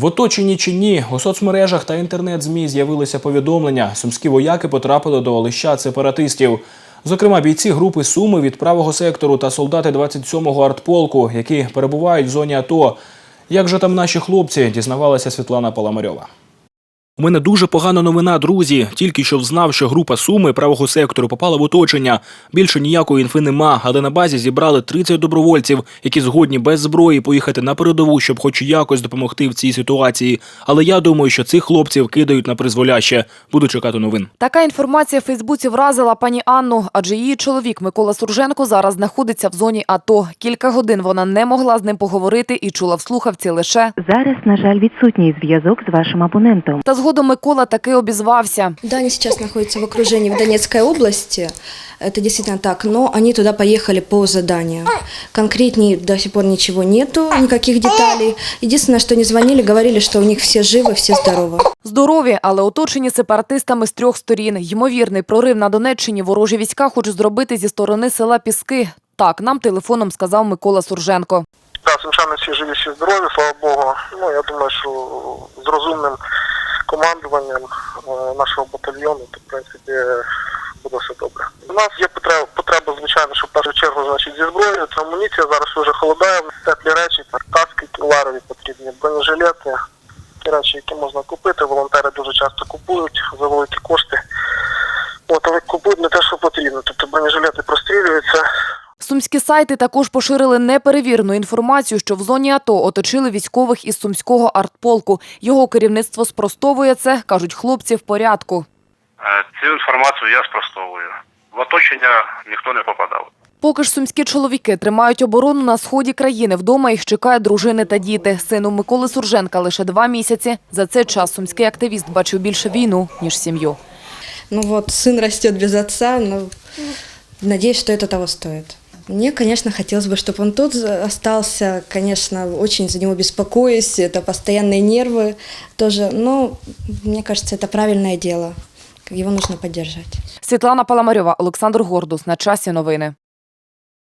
В оточенні чи ні, у соцмережах та інтернет-змі з'явилися повідомлення. Сумські вояки потрапили до лища сепаратистів. Зокрема, бійці групи Суми від правого сектору та солдати 27-го артполку, які перебувають в зоні АТО. Як же там наші хлопці, дізнавалася Світлана Паламарьова. У мене дуже погана новина, друзі. Тільки що взнав, що група Суми правого сектору попала в оточення. Більше ніякої інфи нема, але на базі зібрали 30 добровольців, які згодні без зброї поїхати на передову, щоб хоч якось допомогти в цій ситуації. Але я думаю, що цих хлопців кидають на призволяще. Буду чекати новин. Така інформація в Фейсбуці вразила пані Анну, адже її чоловік Микола Сурженко зараз знаходиться в зоні АТО. Кілька годин вона не могла з ним поговорити і чула в слухавці лише. Зараз, на жаль, відсутній зв'язок з вашим абонентом. Та згодом Микола таки обізвався. Да, они сейчас находятся в окружении в Донецкой области. Это действительно так, но они туда поехали по заданию. Конкретнее до сих пор ничего нету, никаких деталей. Единственное, что они звонили, говорили, что у них все живы, все здоровы. Здорові, але оточені сепаратистами з трьох сторін. Ймовірний прорив на Донеччині ворожі війська хочуть зробити зі сторони села Піски. Так, нам телефоном сказав Микола Сурженко. Так, сумчани всі живі, всі здорові, слава Богу. Ну, я думаю, що з розумним командуванням е, нашого батальйону, то, в принципі, буде все добре. У нас є потреба, потреба звичайно, що в першу чергу значить, зі зброєю, це амуніція, зараз вже холодає, теплі речі, каски кіларові потрібні, бронежилети, ті речі, які можна купити. Волонтери дуже часто купують за великі кошти. От, але купують не те, що Сумські сайти також поширили неперевірену інформацію, що в зоні АТО оточили військових із сумського артполку. Його керівництво спростовує це, кажуть хлопці, в порядку. Е, Цю інформацію я спростовую. В оточення ніхто не попадав. Поки ж сумські чоловіки тримають оборону на сході країни, вдома їх чекають дружини та діти. Сину Миколи Сурженка лише два місяці. За цей час сумський активіст бачив більше війну, ніж сім'ю. Ну вот, сын растет без отца, но надеюсь, что это того стоит. Мне, конечно, хотелось бы, чтобы он тут остался. Конечно, очень за него беспокоюсь. Это постоянные нервы тоже. Но мне кажется, это правильное дело. Его нужно поддержать. Світлана Паламарьова, Олександр Гордус. На часі новини.